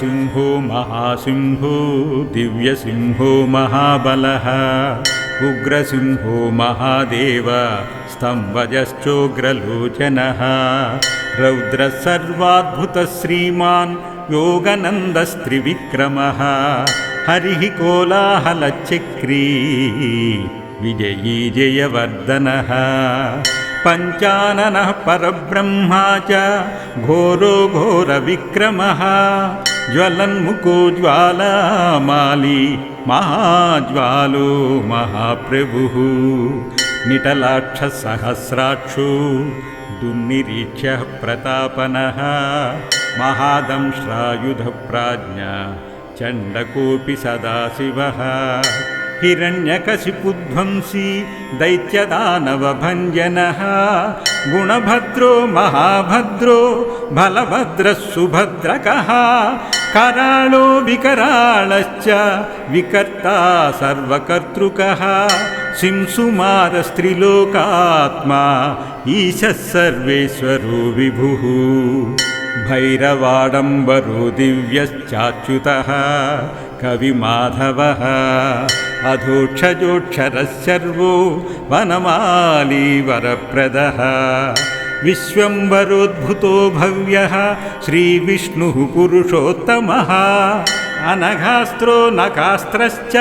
नारसिंहो महासिंहो दिव्यसिंहो महाबलः उग्रसिंहो महादेव स्तम्भजश्चोग्रलोचनः रौद्रः सर्वाद्भुतश्रीमान् योगनन्दस्त्रिविक्रमः हरिः कोलाहलचक्री विजयी जयवर्धनः पञ्चाननः परब्रह्मा च घोरो घोरविक्रमः ज्वलन्मुखो ज्वालामाली महाज्वालो महाप्रभुः। निटलाक्षसहस्राक्षो दुर्निरीक्ष्यः प्रतापनः। महादंश्रायुधप्राज्ञा चण्डकोऽपि सदाशिवः हिरण्यकशिपुध्वंसी दैत्यदानवभञ्जनः गुणभद्रो महाभद्रो बलभद्रः सुभद्रकः कराळो विकराळश्च विकर्ता सर्वकर्तृकः सिंसुमारस्त्रिलोकात्मा ईशः सर्वेश्वरो विभुः भैरवाडम्बरो दिव्यश्चाच्युतः कविमाधवः। अधोक्षजोक्षरः सर्वो वनमाली वरप्रदः विश्वम्बरोद्भुतो भव्यः श्रीविष्णुः पुरुषोत्तमः। अनघास्त्रो नकास्त्रश्च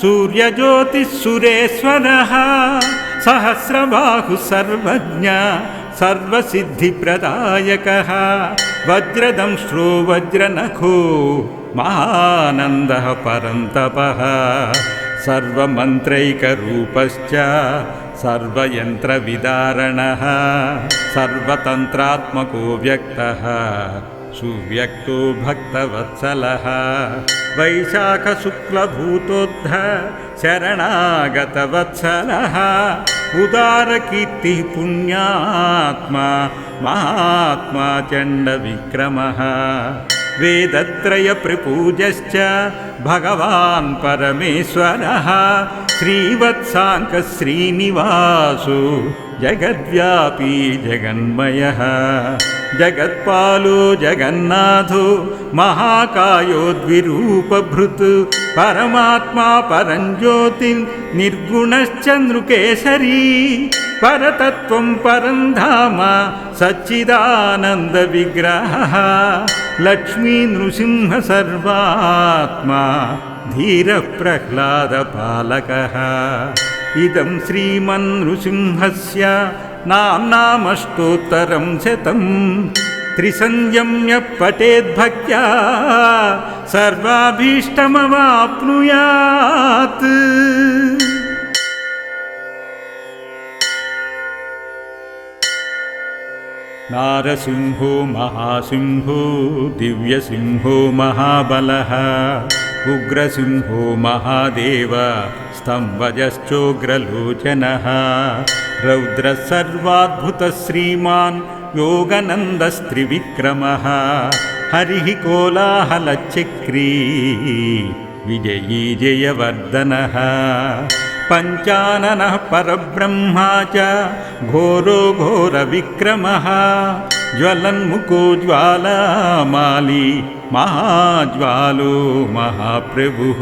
सूर्यज्योतिः सुरेश्वरः सहस्रबाहुः सर्वज्ञ सर्वसिद्धिप्रदायकः। वज्रदंश्रो वज्रनखो महानन्दः परन्तपः सर्वमन्त्रैकरूपश्च सर्वयन्त्रविदारणः सर्वतन्त्रात्मको व्यक्तः सुव्यक्तो भक्तवत्सलः वैशाखशुक्लभूतोद्ध शरणागतवत्सलः उदारकीर्तिः पुण्यात्मा महात्मा चण्डविक्रमः वेदत्रयप्रपूजश्च भगवान् परमेश्वरः श्रीवत्साङ्कश्रीनिवासो जगद्व्यापी जगन्मयः जगत्पालो जगन्नाथो महाकायोद्विरूपभृत् परमात्मा परञ्ज्योतिर्निर्गुणश्च नृकेशरी परतत्त्वं परं धाम सच्चिदानन्दविग्रहः। लक्ष्मीनृसिंह सर्वात्मा धीरप्रह्लादपालकः। इदं श्रीमन्नृसिंहस्य नाम्नामष्टोत्तरं शतं त्रिसंयम्य पठेद्भक्त्या सर्वाभीष्टमवाप्नुयात् नारसिंहो महासिंहो दिव्यसिंहो महाबलः उग्रसिंहो महादेव स्तम्भजश्चोग्रलोचनः रौद्रः सर्वाद्भुतश्रीमान् योगनन्दस्त्रिविक्रमः हरिः कोलाहलचक्री विजयी जयवर्धनः पञ्चाननः परब्रह्मा च। घोरो घोरविक्रमः। ज्वलन्मुखो ज्वालामाली महाज्वालो महाप्रभुः।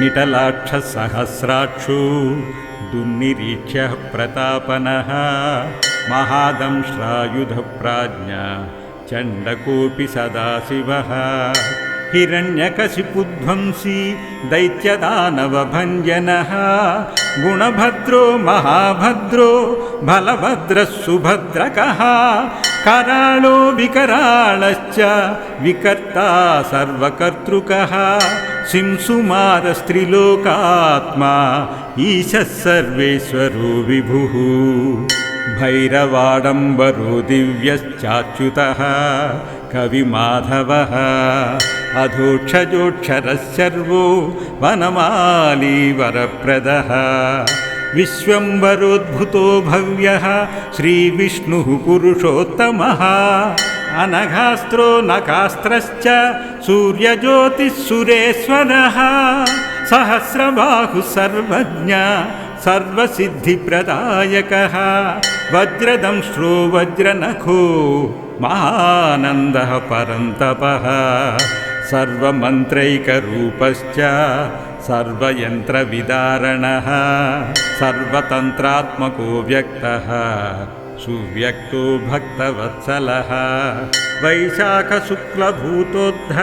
निटलाक्षसहस्राक्षो दुर्निरीक्ष्यः प्रतापनः। महादंश्रायुधप्राज्ञा चण्डकोऽपि सदाशिवः हिरण्यकशिपुध्वंसी दैत्यदानवभञ्जनः गुणभद्रो महाभद्रो बलभद्रः सुभद्रकः कराळो विकराळश्च विकर्ता सर्वकर्तृकः सिंसुमारस्त्रिलोकात्मा ईशः सर्वेश्वरो विभुः भैरवाडम्बरो दिव्यश्चाच्युतः कविमाधवः। अधोक्षजोक्षरः सर्वो वनमाली वरप्रदः विश्वम्बरोद्भुतो भव्यः श्रीविष्णुः पुरुषोत्तमः। अनघास्त्रो नकास्त्रश्च सूर्यज्योतिः सुरेश्वरः सहस्रबाहुः सर्वज्ञ सर्वसिद्धिप्रदायकः। वज्रदंश्रो वज्रनखो महानन्दः परन्तपः सर्वमन्त्रैकरूपश्च सर्वयन्त्रविदारणः सर्वतन्त्रात्मको व्यक्तः सुव्यक्तो भक्तवत्सलः वैशाखशुक्लभूतोद्ध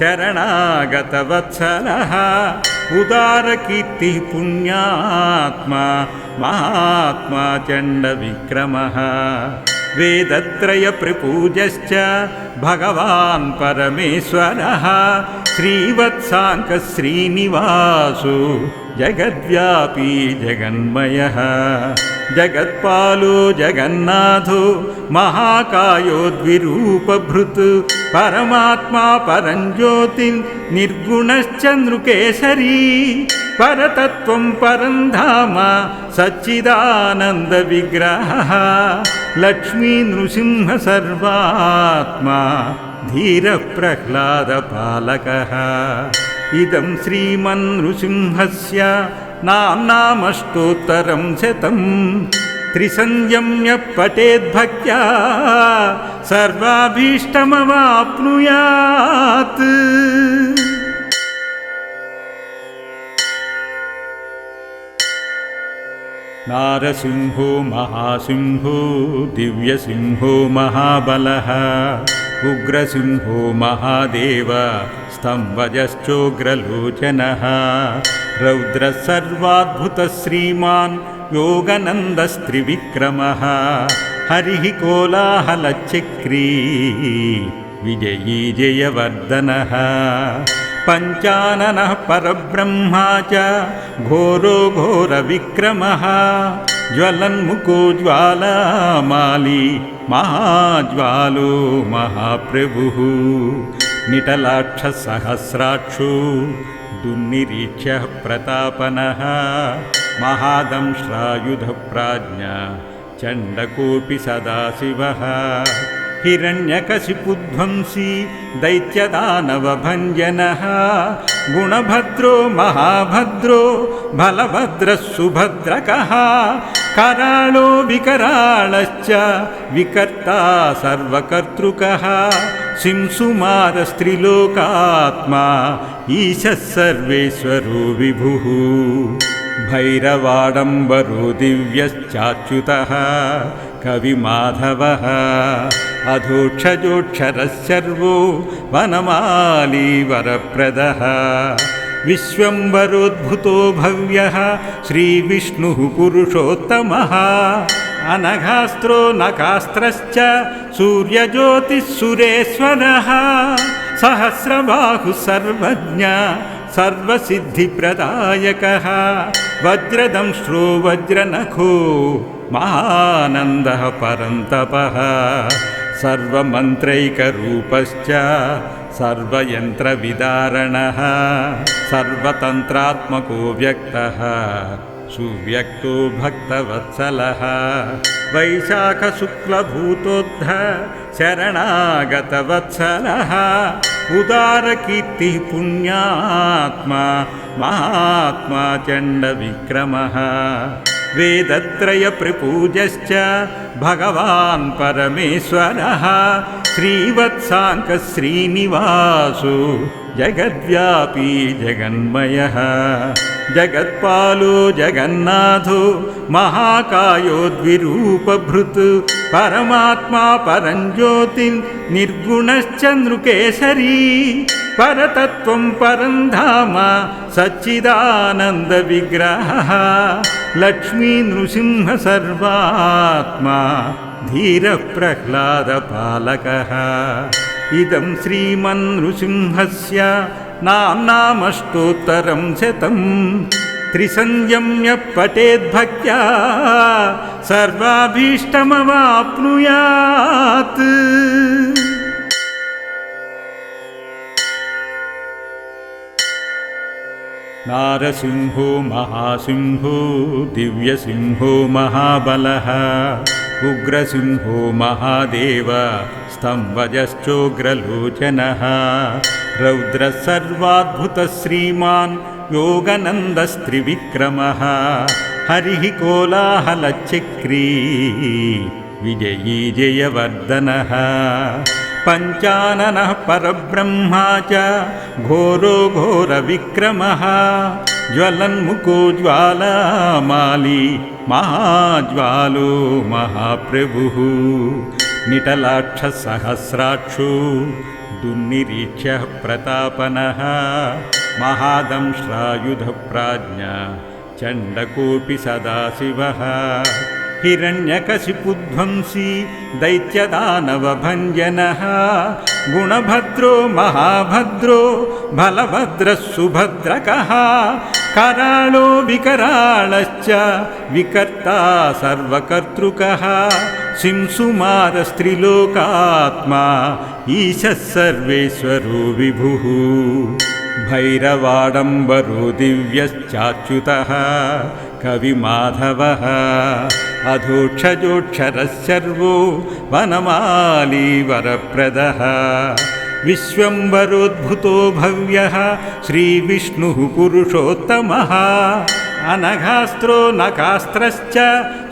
शरणागतवत्सलः उदारकीर्तिः पुण्यात्मा महात्मा चण्डविक्रमः वेदत्रयप्रपूजश्च भगवान् परमेश्वरः श्रीवत्साङ्कश्रीनिवासो जगद्व्यापी जगन्मयः जगत्पालो जगन्नाथो महाकायोद्विरूपभृत् परमात्मा परञ्ज्योतिन् निर्गुणश्च नृकेशरी परतत्त्वं परं धाम सच्चिदानन्दविग्रहः। लक्ष्मी नृसिंह सर्वात्मा धीरप्रह्लादपालकः। इदं श्रीमन्नृसिंहस्य नाम्नामष्टोत्तरं शतं त्रिसंयम्य पठेद्भक्त्या सर्वाभीष्टमवाप्नुयात् नारसिंहो महासिंहो दिव्यसिंहो महाबलः उग्रसिंहो महादेव स्तम्भजश्चोग्रलोचनः। रौद्रः सर्वाद्भुतश्रीमान् योगनन्दस्त्रिविक्रमः। हरिः कोलाहलचक्री विजयी जयवर्धनः पञ्चाननः परब्रह्मा च। घोरो घोरविक्रमः। ज्वलन्मुखो ज्वालामाली। महाज्वालो महाप्रभुः। निटलाक्षसहस्राक्षो। दुर्निरीक्ष्यः प्रतापनः। महादंश्रायुधप्राज्ञा। चण्डकोऽपि सदाशिवः हिरण्यकशिपुध्वंसी दैत्यदानवभञ्जनः गुणभद्रो महाभद्रो बलभद्रः सुभद्रकः कराळो विकराळश्च विकर्ता सर्वकर्तृकः सिंसुमारस्त्रिलोकात्मा ईशः सर्वेश्वरो विभुः भैरवाडम्बरो दिव्यश्चाच्युतः कविमाधवः। अधोक्षजोक्षरः सर्वो वनमाली वरप्रदः विश्वम्बरोद्भुतो भव्यः श्रीविष्णुः पुरुषोत्तमः। अनघास्त्रो नकास्त्रश्च सूर्यज्योतिः सुरेश्वरः सहस्रबाहुः सर्वज्ञ सर्वसिद्धिप्रदायकः। वज्रदंष्ट्रो वज्रनखो महानन्दः परन्तपः सर्वमन्त्रैकरूपश्च सर्वयन्त्रविदारणः सर्वतन्त्रात्मको व्यक्तः सुव्यक्तो भक्तवत्सलः वैशाखशुक्लभूतोद्ध शरणागतवत्सलः उदारकीर्तिः पुण्यात्मा महात्मा चण्डविक्रमः वेदत्रयप्रपूजश्च भगवान् परमेश्वरः श्रीवत्साङ्कश्रीनिवासो जगद्व्यापी जगन्मयः जगत्पालो जगन्नाथो महाकायोद्विरूपभृत् परमात्मा परञ्ज्योतिन् निर्गुणश्च नृकेशरी परतत्त्वं परं धाम सच्चिदानन्दविग्रहः लक्ष्मी नृसिंह सर्वात्मा धीरप्रह्लादपालकः। इदं श्रीमन्नृसिंहस्य नाम्नामष्टोत्तरं शतं त्रिसंयम्य पठेद्भक्त्या सर्वाभीष्टमवाप्नुयात् नारसिंहो महासिंहो दिव्यसिंहो महाबलः उग्रसिंहो महादेव स्तम्भजश्चोग्रलोचनः रौद्रः सर्वाद्भुतश्रीमान् योगनन्दस्त्रिविक्रमः हरिः कोलाहलचक्री विजयी जयवर्धनः पञ्चाननः परब्रह्मा च घोरो घोरविक्रमः ज्वलन्मुखो ज्वालामाली महाज्वालो महाप्रभुः निटलाक्षसहस्राक्षो दुर्निरीक्ष्यः प्रतापनः महादंश्रायुधप्राज्ञा चण्डकोऽपि सदाशिवः हिरण्यकशिपुध्वंसी दैत्यदानवभञ्जनः गुणभद्रो महाभद्रो बलभद्रः सुभद्रकः कराळो विकराळश्च विकर्ता सर्वकर्तृकः सिंसुमारस्त्रिलोकात्मा ईशः सर्वेश्वरो विभुः भैरवाडम्बरो दिव्यश्चाच्युतः कविमाधवः अधोक्षजोक्षरः सर्वो वनमाली वरप्रदः विश्वम्बरोद्भुतो भव्यः श्रीविष्णुः पुरुषोत्तमः। अनघास्त्रो नकास्त्रश्च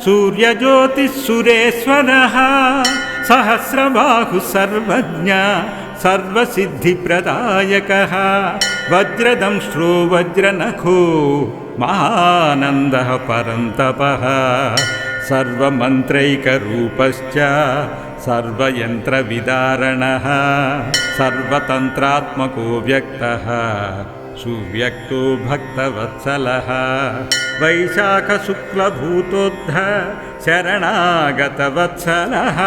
सूर्यज्योतिः सुरेश्वरः। सहस्रबाहुः सर्वज्ञ सर्वसिद्धिप्रदायकः। वज्रदंष्ट्रो वज्रनखो महानन्दः परन्तपः। सर्वमन्त्रैकरूपश्च सर्वयन्त्रविदारणः। सर्वतन्त्रात्मको व्यक्तः। सुव्यक्तो भक्तवत्सलः। वैशाखशुक्लभूतोद्ध शरणागतवत्सलः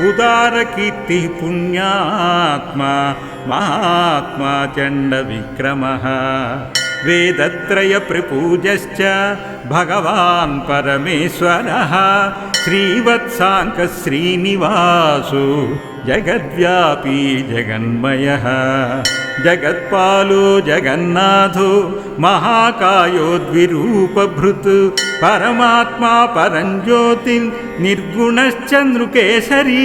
उदारकीर्तिः पुण्यात्मा महात्मा चण्डविक्रमः। वेदत्रयप्रपूजश्च भगवान् परमेश्वरः। श्रीवत्साङ्कश्रीनिवासो जगद्व्यापी जगन्मयः। जगत्पालो जगन्नाथो महाकायोद्विरूपभृत् परमात्मा परञ्ज्योतिर्निर्गुणश्च नृकेशरी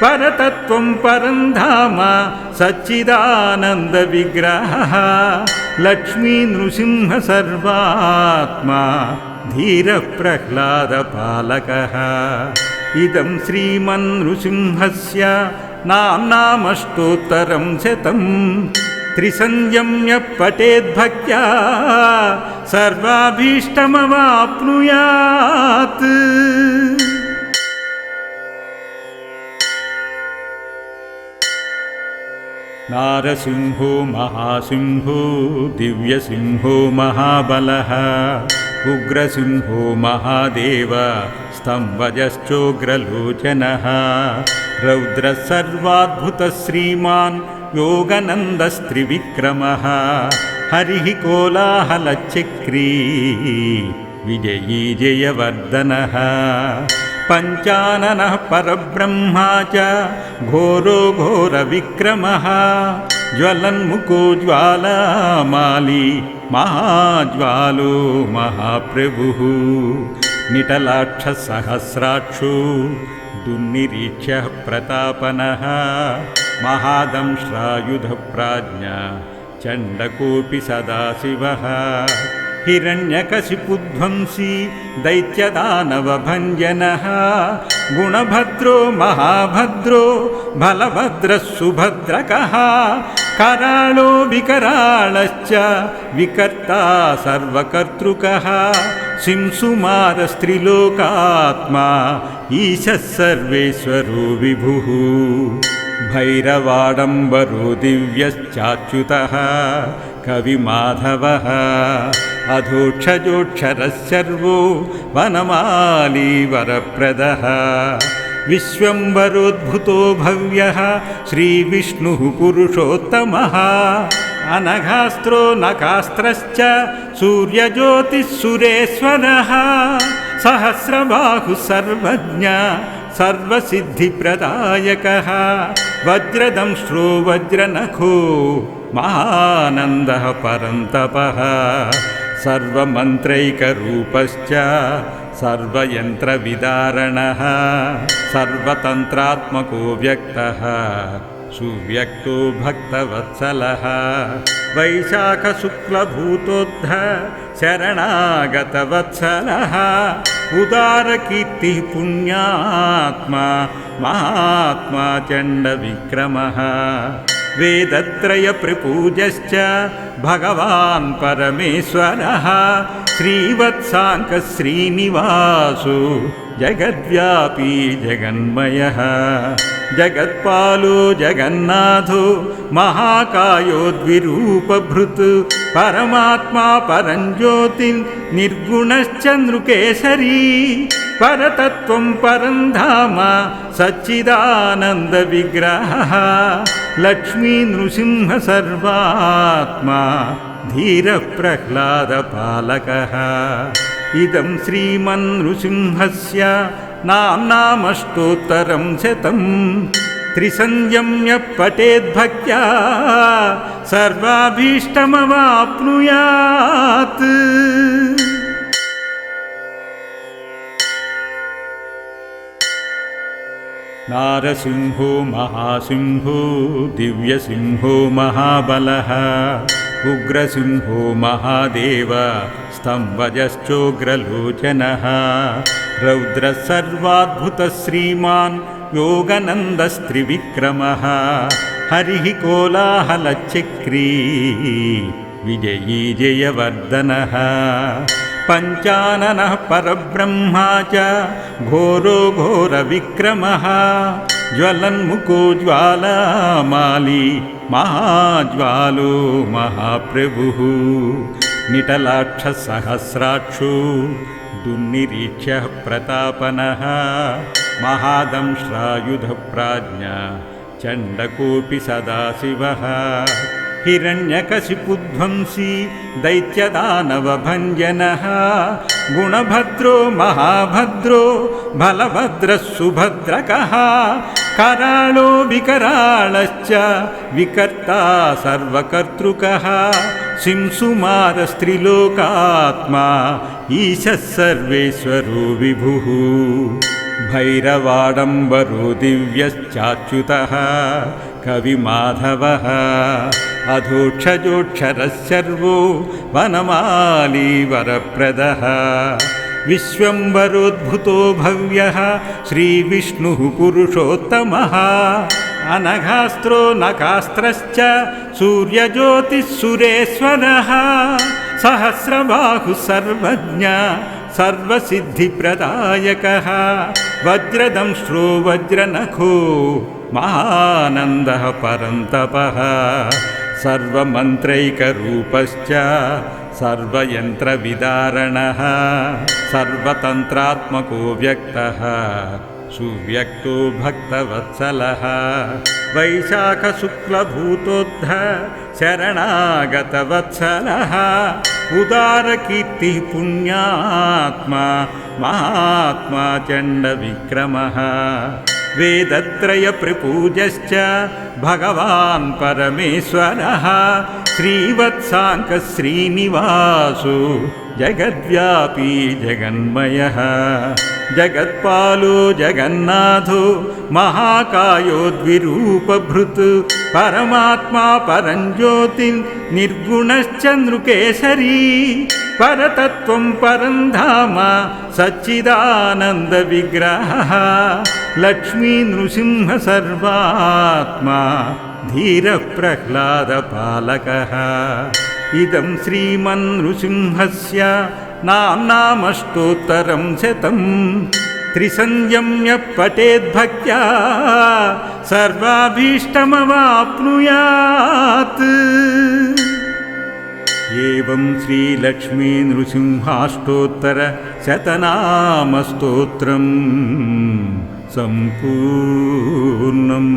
परतत्त्वं परं धाम सच्चिदानन्दविग्रहः लक्ष्मी नृसिंह सर्वात्मा धीरप्रह्लादपालकः। इदं श्रीमन्नृसिंहस्य नाम्नामष्टोत्तरं शतं त्रिसंयम्य पठेद्भक्त्या सर्वाभीष्टमवाप्नुयात्। नारसिंहो महासिंहो दिव्यसिंहो महाबलः उग्रसिंहो महादेव स्तम्भजश्चोग्रलोचनः रौद्रः सर्वाद्भुतः श्रीमान् योगनन्दस्त्रिविक्रमः। हरिः कोलाहलचक्री। विजयी जयवर्धनः। पञ्चाननः परब्रह्मा च। घोरो घोरविक्रमः। ज्वलन्मुखो ज्वालामाली। महाज्वालो महाप्रभुः। निटलाक्षसहस्राक्षो। दुर्निरीक्ष्यः प्रतापनः महादंश्रायुधप्राज्ञा चण्डकोऽपि सदाशिवः। हिरण्यकशिपुध्वंसी दैत्यदानवभञ्जनः। गुणभद्रो महाभद्रो बलभद्रः सुभद्रकः कराळो विकराळश्च विकर्ता सर्वकर्तृकः। सिंसुमारस्त्रिलोकात्मा ईशः सर्वेश्वरो विभुः भैरवाडम्बरो दिव्यश्चाच्युतः कविमाधवः अधोक्षजोक्षरः सर्वो वनमाली वरप्रदः विश्वम्बरोद्भुतो भव्यः श्रीविष्णुः पुरुषोत्तमः। अनघास्त्रो नकास्त्रश्च सूर्यज्योतिः सुरेश्वरः। सहस्रबाहुः सर्वज्ञ सर्वसिद्धिप्रदायकः। वज्रदंष्ट्रो वज्रनखो महानन्दः परन्तपः। सर्वमन्त्रैकरूपश्च सर्वयन्त्रविदारणः। सर्वतन्त्रात्मको व्यक्तः। सुव्यक्तो भक्तवत्सलः। वैशाखशुक्लभूतोद्ध शरणागतवत्सलः उदारकीर्तिः पुण्यात्मा महात्मा चण्डविक्रमः। वेदत्रयप्रपूजश्च भगवान् परमेश्वरः। श्रीवत्साङ्कश्रीनिवासो जगद्व्यापी जगन्मयः जगत्पालो जगन्नाथो महाकायोद्विरूपभृत् परमात्मा परञ्ज्योतिर्निर्गुणश्च नृकेशरी परतत्त्वं परं धाम सच्चिदानन्दविग्रहः लक्ष्मी नृसिंह सर्वात्मा धीरप्रह्लादपालकः। इदं श्रीमन्नृसिंहस्य नाम्नामष्टोत्तरं शतं त्रिसंयम्य पठेद्भक्त्या सर्वाभीष्टमवाप्नुयात्। नारसिंहो महासिंहो दिव्यसिंहो महाबलः। उग्रसिंहो महादेव स्तम्भजश्चोग्रलोचनः रौद्रः सर्वाद्भुतः श्रीमान् योगनन्दस्त्रिविक्रमः। हरिः कोलाहलचक्री विजयी जयवर्धनः। पञ्चाननः परब्रह्मा च घोरो घोरविक्रमः। ज्वलन्मुखो ज्वालामाली महाज्वालो महाप्रभुः। निटलाक्षसहस्राक्षो दुर्निरीक्ष्यः प्रतापनः। महादंश्रायुधप्राज्ञा चण्डकोऽपि सदाशिवः। हिरण्यकशिपुध्वंसी दैत्यदानवभञ्जनः। गुणभद्रो महाभद्रो बलभद्रः सुभद्रकः कराळो विकराळश्च विकर्ता सर्वकर्तृकः शिंसुमारस्त्रिलोकात्मा ईशः सर्वेश्वरो विभुः भैरवाडम्बरो दिव्यश्चाच्युतः कविमाधवः अधोक्षजोक्षरः सर्वो वनमाली वरप्रदः विश्वम्बरोद्भुतो भव्यः श्रीविष्णुः पुरुषोत्तमः। अनघास्त्रो नकास्त्रश्च सूर्यज्योतिः सुरेश्वरः सहस्रबाहुः सर्वज्ञ सर्वसिद्धिप्रदायकः। वज्रदंष्ट्रो वज्रनखो महानन्दः परन्तपः। सर्वमन्त्रैकरूपश्च सर्वयन्त्रविदारणः सर्वतन्त्रात्मको व्यक्तः सुव्यक्तो भक्तवत्सलः। वैशाखशुक्लभूतोद्ध शरणागतवत्सलः उदारकीर्तिः पुण्यात्मा महात्मा चण्डविक्रमः। वेदत्रयप्रपूजश्च भगवान् परमेश्वरः श्रीवत्साङ्कश्रीनिवासो जगद्व्यापी जगन्मयः जगत्पालो जगन्नाथो महाकायोद्विरूपभृत् परमात्मा परञ्ज्योतिर्निर्गुणश्च नृकेशरी परतत्त्वं परं धाम सच्चिदानन्दविग्रहः लक्ष्मी नृसिंह सर्वात्मा धीरप्रह्लादपालकः। इदं श्रीमन्नृसिंहस्य नाम्नामष्टोत्तरं शतं त्रिसंयम्य पठेद्भक्त्या सर्वाभीष्टमवाप्नुयात्। एवं श्रीलक्ष्मी नृसिंहाष्टोत्तरशतनामस्तोत्रम् सम्पूर्णम्